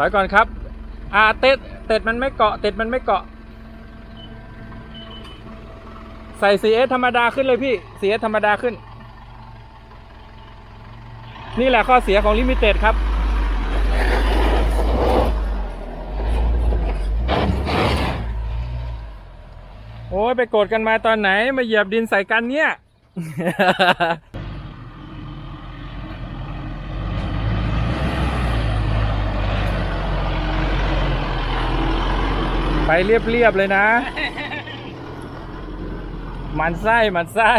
ถอยก่อนครับ อ่าเต็ดเต็ดมันไม่เกาะเต็ดมันไม่เกาะ ใส่ CS ธรรมดาขึ้นเลยพี่ CS ธรรมดาขึ้น นี่แหละข้อเสียของลิมิเต็ดครับโอ้ยไปโกรธกันมาตอนไหนมาเหยียบดินใส่กันเนี่ย ไปเรียบๆเลยนะ มันไส้มันไส้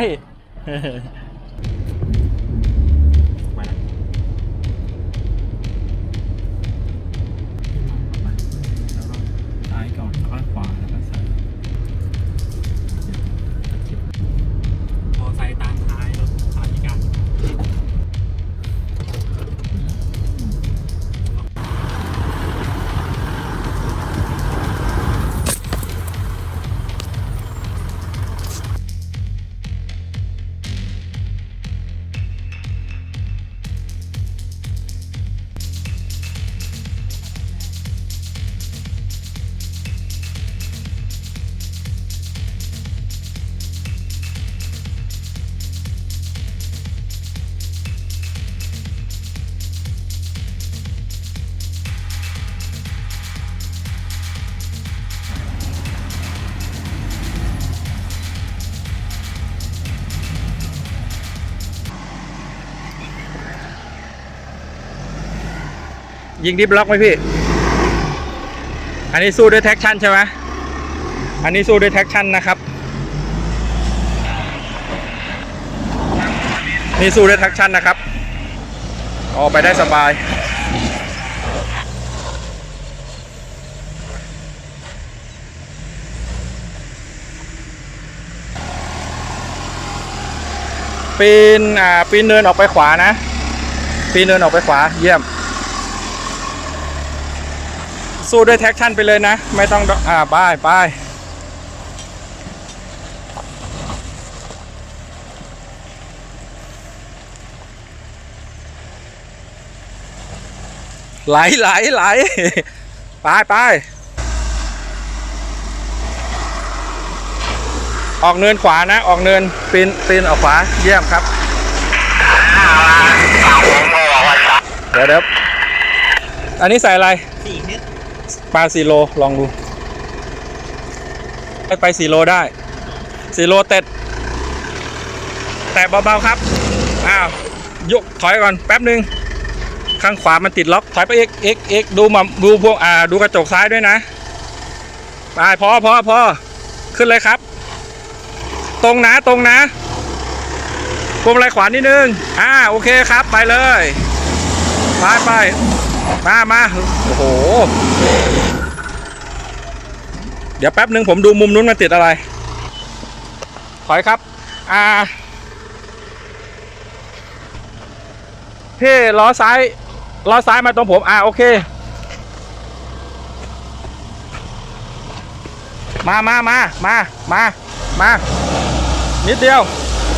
ยิงดิบล็อกไหมพี่ อันนี้สู้ด้วยแท็กชั่นใช่ไหมอันนี้สู้ด้วยแท็กชั่นนะครับ นี่สู้ด้วยแท็กชั่นนะครับ ออกไปได้สบายปีนอ่าปีนเนินออกไปขวานะ ปีนเนินออกไปขวาเยี่ยม สู้ด้วยแท็กชั่นไปเลยนะ ไม่ต้องดอ่าป้ายป้ายไหลไหลไหลไปไปออกเนินขวานะ ออกเนินปีนปีนออกขวาเยี่ยมครับเดี๋ยวเดี๋ยวอันนี้ใส่อะไรสี่เมตร ปลาสี่โลลองดู ไปไปสี่โลได้สี่โลเต็ด แต่เบาๆครับ อ้าว ยกถอยก่อนแป๊บหนึ่งข้างขวามันติดล็อกถอยไปเอกเอกเอกดูมาดูพวกอ่า ดูกระจกซ้ายด้วยนะไปพอพอพอขึ้นเลยครับ ตรงนะตรงนะพวงมาลัยขวานิดนึง อ่า โอเคครับ ไปเลย ไปไปมามาโอ้โห เดี๋ยวแป๊บหนึ่งผมดูมุมนู้นมันติดอะไร ถอยครับ อ่าพี่ล้อซ้าย ล้อซ้ายมาตรงผม อ่าโอเค มามามามามามา นิดเดียว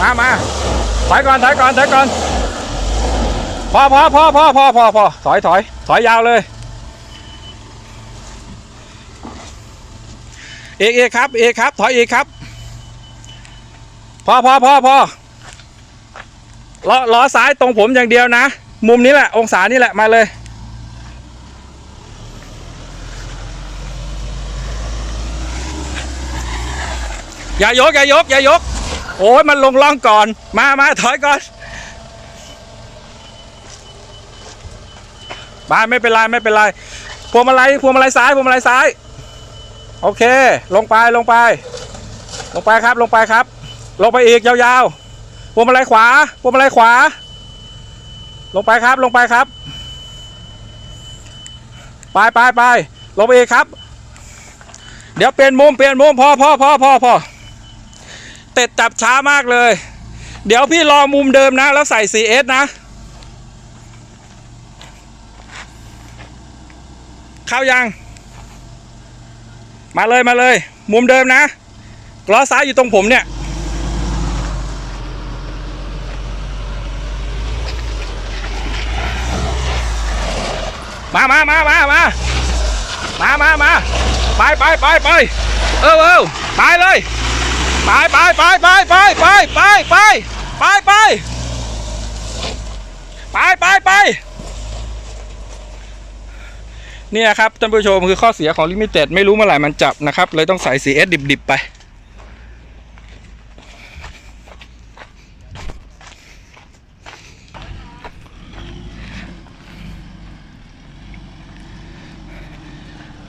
มามาถอยก่อน ถอยก่อน ถอยก่อน พอพอพอพอพอพอพอถอยถอย ถอยยาวเลย เอกเอกครับเอกครับถอยเอกครับ พอพอพอพอล้อล้อซ้ายตรงผมอย่างเดียวนะ มุมนี้แหละ องศานี่แหละมาเลยอย่ายกอย่ายกอย่ายก โอ้ยมันลงล่องก่อน มามาถอยก่อนบาไม่เป็นไรไม่เป็นไรพวงมาลัยพวงมาลัยซ้ายพวงมาลัยซ้าย โอเค ลงไปลงไป ลงไปครับลงไปครับ ลงไปอีกยาวๆพวงมาลัยขวาพวงมาลัยขวา ลงไปครับลงไปครับ ไปไปไปลงไปอีกครับ เดี๋ยวเปลี่ยนมุมเปลี่ยนมุมพอพอพอพอพอเต็ดจับช้ามากเลย เดี๋ยวพี่รอมุมเดิมนะ แล้วใส่ 4S นะ เข้ายัง มาเลยมาเลย มุมเดิมนะล้อซ้ายอยู่ตรงผมเนี่ยมามามามามามามามาไปไปไปไปเออเออไปเลยไปไปไปไปไปไปไปไปไปไปไปไปไป เนี่ยครับท่านผู้ชมคือข้อเสียของลิมิเต็ดไม่รู้เมื่อไหร่มันจับนะครับ เลยต้องใส่ CS ดิบๆไป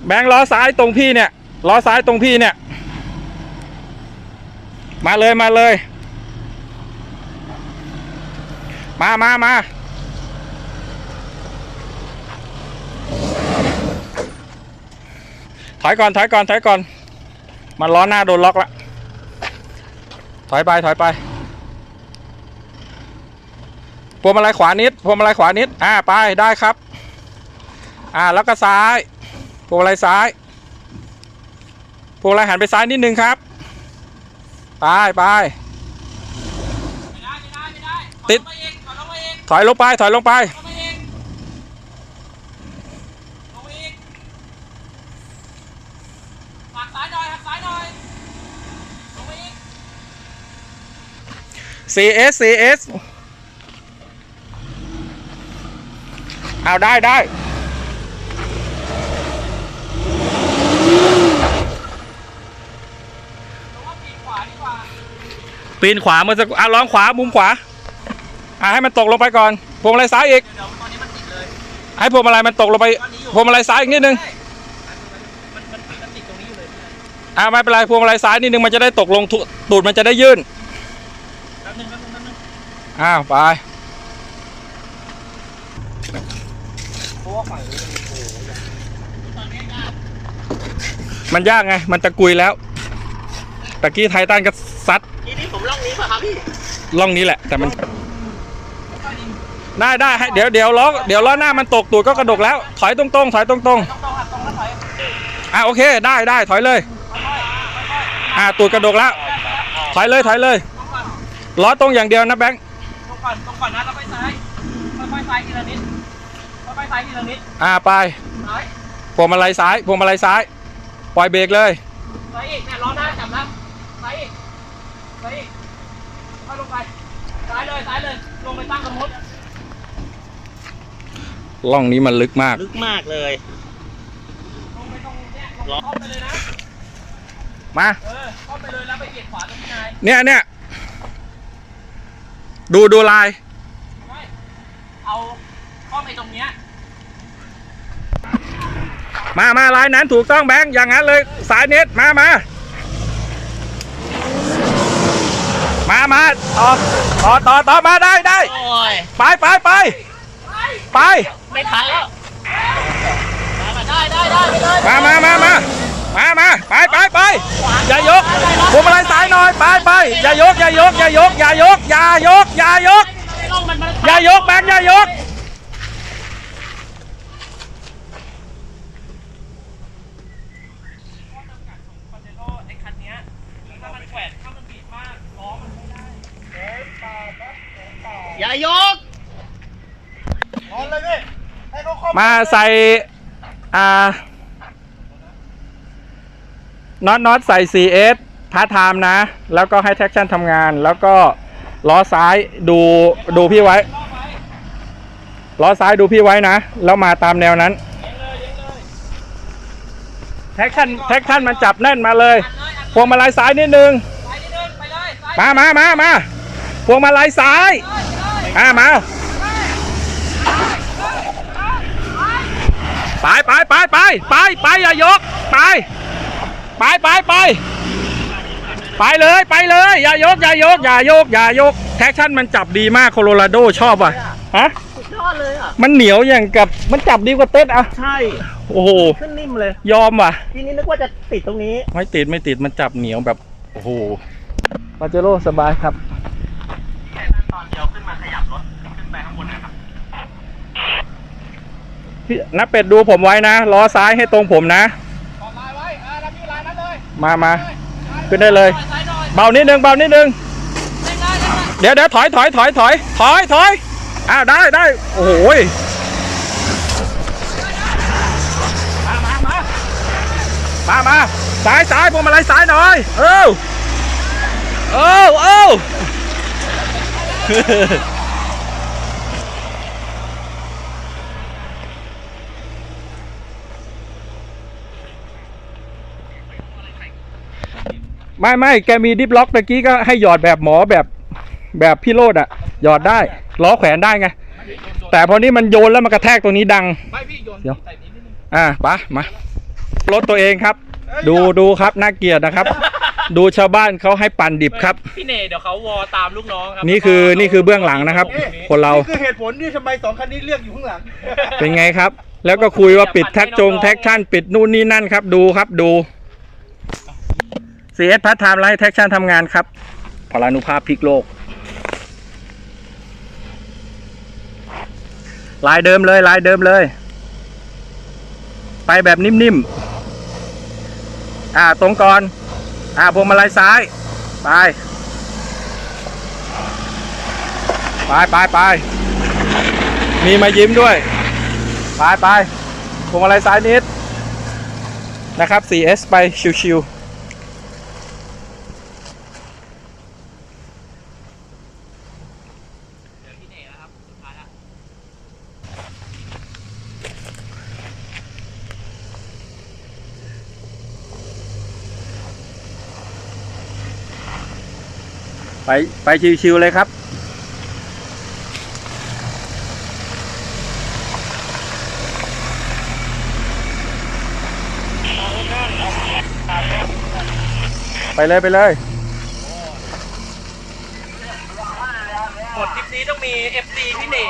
แบงค์ล้อซ้ายตรงพี่เนี่ยล้อซ้ายตรงพี่เนี่ย มาเลยมาเลย มามามา ถอยก่อนถอยก่อนถอยก่อน มันล้อหน้าโดนล็อกละถอยไปถอยไปพวงมาลัยขวานิดพวงมาลัยขวานิด อ่าไปได้ครับ อ่าแล้วก็ซ้ายพวงมาลัยซ้ายพวงมาลัยหันไปซ้ายนิดนึงครับไปไปไม่ได้ไม่ได้ไม่ได้ติดถอยลงมาเองถอยลงมาเองถอยลงไปถอยลงไป ลงมาเองลงมาเองหักซ้ายหน่อยหักซ้ายหน่อยลงมาเอง CS CS เอาได้ได้ลงว่าปีกขวาดีกว่าปีนขวาเมื่อสักอะลองขวามุมขวาอะให้มันตกลงไปก่อนพวงมาลัยซ้ายอีกให้พวงมาลัยมันตกลงไปพวงมาลัยซ้ายอีกนิดนึงอะไม่เป็นไรพวงมาลัยซ้ายนิดนึงมันจะได้ตกลงตูดมันจะได้ยื่น แป๊บนึงแป๊บนึงแป๊บนึง อ้าวไปเพราะว่าฝั่งนี้มันโอ้โหตอนนี้ยากมันยากไง มันตะกุยแล้ว ตะกี้ไททันก็ซัดทีนี้ผมล่องนี้ป่ะครับพี่ล่องนี้แหละ แต่มัน ได้ได้ให้เดี๋ยวเดี๋ยวล้อเดี๋ยวล้อหน้ามันตกตูดก็กระดกแล้ว ถอยตรงๆถอยตรงต้องต้องหักตรงแล้วถอยๆอะโอเคได้ได้ถอยเลยค่อยๆค่อยๆอะตูดกระดกแล้ว ถอยเลยถอยเลยต้องก่อนล้อตรงอย่างเดียวนะแบงค์ต้อง ก่อนต้องก่อนนะแล้วไปซ้ายค่อยๆซ้ายทีละนิดค่อยๆซ้ายทีละนิดอะไปซ้ายพวงมาลัยซ้ายพวงมาลัยซ้าย ปล่อยเบรกเลยซ้ายอีกเนี่ยล้อหน้าจับแล้วซ้ายอีกซ้ายอีกค่อยลงไปซ้ายเลยซ้ายเลยลงไปตั้งสมมติล่องนี้มันลึกมาก ลึกมากเลยลงไปตรงเนี้ยลงเข้าไปเลยนะมาเออเข้าไปเลยแล้วไปเหยียดขวาตรงที่นายเนี่ยเนี่ย ดูดูลายไม่เอาเข้าไปตรงเนี้ยมามาลายนั้นถูกต้องแบงค์อย่างนั้นเลย สายเน็ตมามามามาต่อต่อต่อต่อมาได้ได้ โอ้ย ไปไปไปไป ไม่ทันแล้ว มาได้ได้ได้ไปเลย มามามามา มามาไปไปไปอย่ายกพวงมาลัยซ้ายหน่อยไปไปอย่ายกอย่ายกอย่ายกอย่ายกอย่ายกอย่ายกไม่ลงมันมันอย่ายกแบงค์อย่ายกปาเจโร่ไอ้คันเนี้ยถ้ามันแขวนถ้ามันบีบมากล้อมันไม่ได้อย่ายก มาใส่ อ่า น็อตน็อตใส่ 4S พาร์ทไทม์นะ แล้วก็ให้แท็กชั่นทำงาน แล้วก็ล้อซ้ายดูดูพี่ไว้ ล้อซ้ายดูพี่ไว้นะ แล้วมาตามแนวนั้น แท็กชั่นแท็กชั่นมันจับแน่นมาเลย พวงมาลัยซ้ายนิดนึง มามามามาพวงมาลัยซ้าย อ่ามา ไปไปไปไปไปไปอย่ายก ไป ไปไปไปไปเลยไปเลย อย่ายกอย่ายกอย่ายกอย่ายกแท็กชั่นมันจับดีมากโคโลราโดชอบว่ะฮะสุดยอดเลยอะมันเหนียวอย่างกับมันจับดีกว่าเต้นอะใช่โอ้โหขึ้นนิ่มเลย ยอมว่ะ ทีนี้นึกว่าจะติดตรงนี้ ไม่ติดไม่ติดมันจับเหนียวแบบโอ้โหปาเจโร่สบายครับแค่ขั้นตอนเดียวขึ้นมาขยับรถขึ้นไปข้างบนนะครับพี่นับเป็ดดูผมไว้นะล้อซ้ายให้ตรงผมนะ มามาขึ้นได้เลย เบานิดนึงเบานิดนึงเดี๋ยวเดี๋ยวถอยถอยถอยถอยถอยถอยอ้าวได้ได้โอ้โหมามาสายสายพวงมาลัยสายหน่อยเออเออเออ ไม่ไม่แกมีดิฟล็อกตะกี้ก็ให้หยอดแบบหมอแบบแบบพี่โรดอะหยอดได้ล้อแขวนได้ไง แต่พอนี้มันโยนแล้วมันกระแทกตรงนี้ดัง ไม่พี่โยนเดี๋ยว ใส่นิดนึงอะไปะมารถตัวเองครับ ดูดูครับน่าเกลียดนะครับ ดูชาวบ้านเขาให้ปั่นดิบครับ พี่เน่เดี๋ยวเขาวอตามลูกน้องครันี่คือนี่คือเบื้องหลังนะครับ คนเราคือเหตุผลที่ทำไมสองคันนี้เลือกอยู่ข้างหลัง เป็นไงครับ แล้วก็คุยว่าปิดแท็กจงแท็กชั่นปิดนู่นนี่นั่นครับ ดูครับดู CS พัฒไทม์ไลท์แท็กชันทำงานครับ พลานุภาพพลิกโลก ลายเดิมเลยลายเดิมเลย ไปแบบนิ่มๆ อ่าตรงก่อน อ่าพวงมาลัยซ้าย ไป ไปไปไป มีมายิ้มด้วย ไปไปพวงมาลัยซ้ายนิดนะครับ 4S ไปชิวๆ เดี๋ยวพี่เน่แล้วครับสุดท้ายแล้ว ไปไปชิวๆเลยครับ ไปเลยไปเลย หมดทริปนี้ต้องมี FC พี่เน่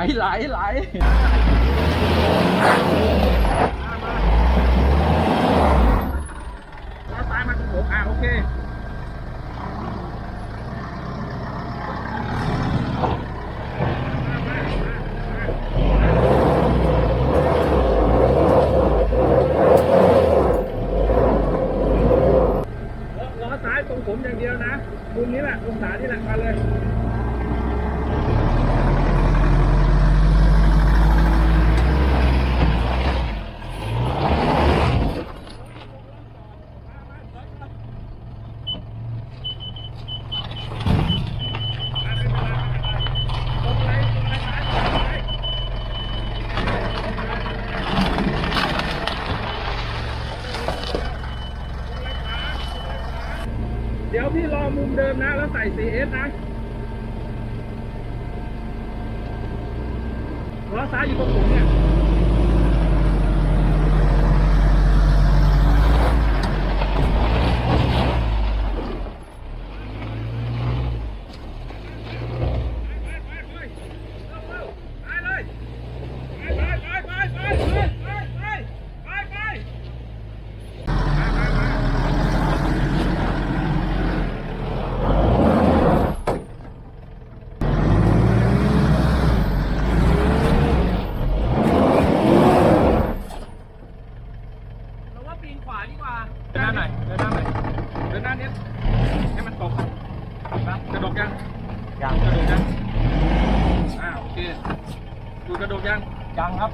ไหลไหลไหลแล้วซ้ายมาตรงผมอ่าโอเค ล้อซ้ายตรงผมอย่างเดียวนะมุมนี้แหละองศานี่แหละมาเลย เดี๋ยว พี่รอมุมเดิมนะ แล้วใส่ 4S นะล้อซ้ายอยู่ตรงผมเนี่ย เราว่าปีนขวาดีกว่า เดินหน้าหน่อย เดินหน้าหน่อย เดินหน้านิดให้มันตกนะกระดกยัง ยัง กระดกยัง อ่าโอเค ดูกระดกยัง ยังครับ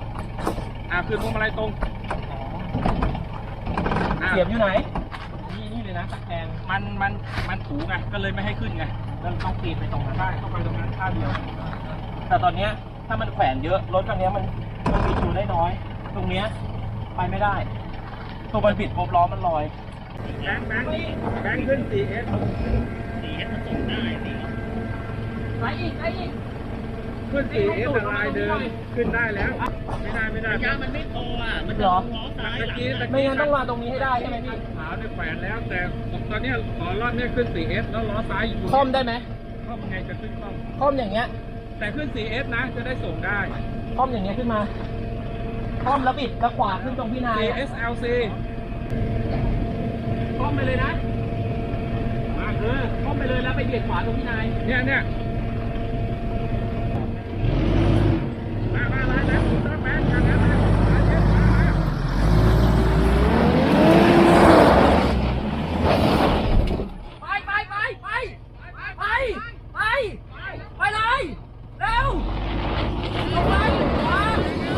อ่าคือพวงมาลัยตรงอ่า เสียบอยู่ไหน นี่นี่เลยนะตะแคง มัน มัน มันถูไง ก็เลยไม่ให้ขึ้นไงเราต้องปีนไปตรงนั้นได้เข้าไปตรงนั้นท่าเดียว แต่ตอนเนี้ยถ้ามันแขวนเยอะรถคันเนี้ยมันมันมีชูได้น้อย ตรงเนี้ยไปไม่ได้ ตัวมันบิดปุ๊บล้อมันลอยแบงค์แบงค์แบงค์ขึ้น 4S 4S มันส่งได้สิไปอีกไปอีกขึ้น 4S แต่ลายเดิมขึ้นได้แล้ว ไม่ได้ไม่ได้ยางมันไม่โตอะมันเหจะรอล้อซ้ายตะหลังกี้ตะไม่กี้งั้นต้องมาตรงนี้ให้ได้ใช่ไหมพี่ ขาวเนี่ยแขวนแล้วแต่ตอนเนี้ยขอรอบเนี้ยขึ้น 4S แล้วล้อซ้ายอยู่คอมได้ไหมคอมไงจะขึ้นคอมคอมอย่างเงี้ย แต่ขึ้น 4S นะจะได้ส่งได้คอมอย่างเงี้ยขึ้นมาคอมแล้วบิดแล้วขวาขึ้นตรงพี่นาย 4SLC คอมไปเลยนะมาเออก้มไปเลยแล้วไปเบียดขวาตรงพี่นายเนี่ยเนี่ยมามามาแล้วถูกต้องแม่ทางนั้นมามาเช็ดมามา ไปไปไปไปไปไปไปเลยเร็วลงไปขวา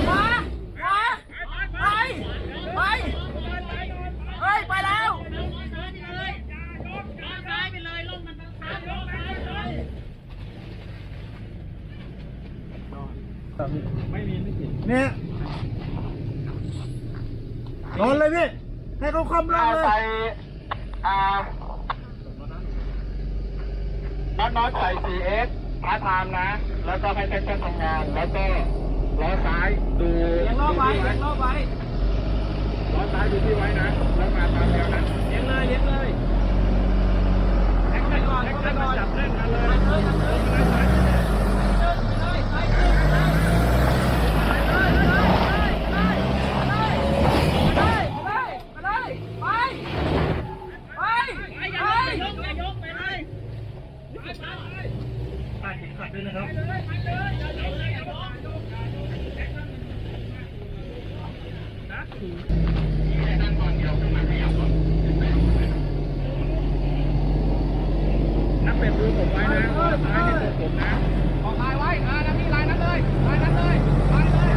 ขวาขวาไปไปเฮ้ยไปแล้ว เนี่ยนอนเลยพี่ ให้เขาคำลงเลยไปอ่าน้อยน้อยใส่ 4x พาร์ทไทม์นะ แล้วก็ให้เต้นๆทำงาน แล้วก็ล้อซ้ายดูเลี้ยงรอบไว้เลี้ยงรอบไว้ล้อซ้ายดูที่ไว้นะ แล้วมาตามแนวนั้นเลี้ยงเลยเลี้ยงเลยแท็กไปก่อนแท็กไปก่อนจับเล่นกันเลยเลยเลยเลยเลยไปเลย นักเป็ดดูผมไว้นะล้อซ้ายเนี่ยตัวผมนะ ออกลายไว้อ่านะพี่ลายนั้นเลยลายนั้นเลยลายเลย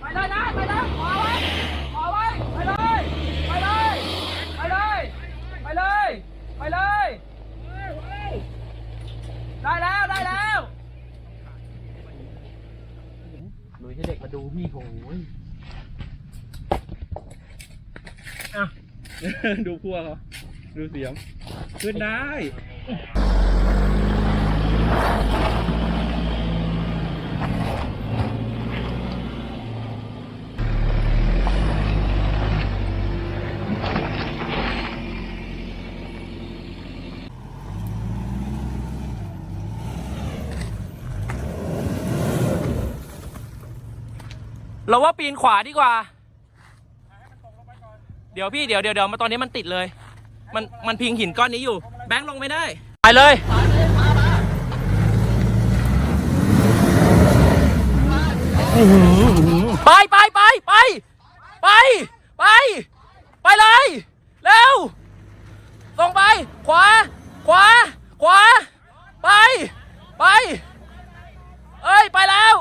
ไปเลยนะไปเลยขวาไว้ขวาไว้ไปเลยไปเลยไปเลยไปเลยไปเลยได้แล้วได้แล้ว ลุยให้เด็กมาดูพี่โหย ดูพัวเขาดูเสียงขึ้นได้เราว่าปีนขวาดีกว่า ดี๋ยวพี่เดี๋ยวเดี๋ยวเดี๋ยวมาตอนนี้มันติดเลย มันมันพิงหินก้อนนี้อยู่ แบงค์ลงไม่ได้ ไปเลย ไปไปไปไปไปไป ไปเลย เร็วตรงไป ขวา ขวา ขวา ไป ไป เอ้ย ไปแล้ว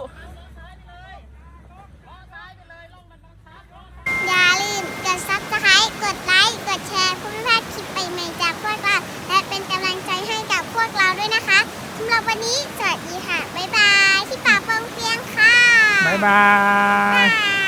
อย่าลืมกดซับสไครต์ กดไลค์ กดแชร์เพื่อไม่พลาดคลิปใหม่ๆจากพวกเรา และเป็นกำลังใจให้กับพวกเราด้วยนะคะสำหรับวันนี้ สวัสดีค่ะ บ๊ายบาย ที่ป่าเฟิงเฟียงค่ะ บ๊ายบาย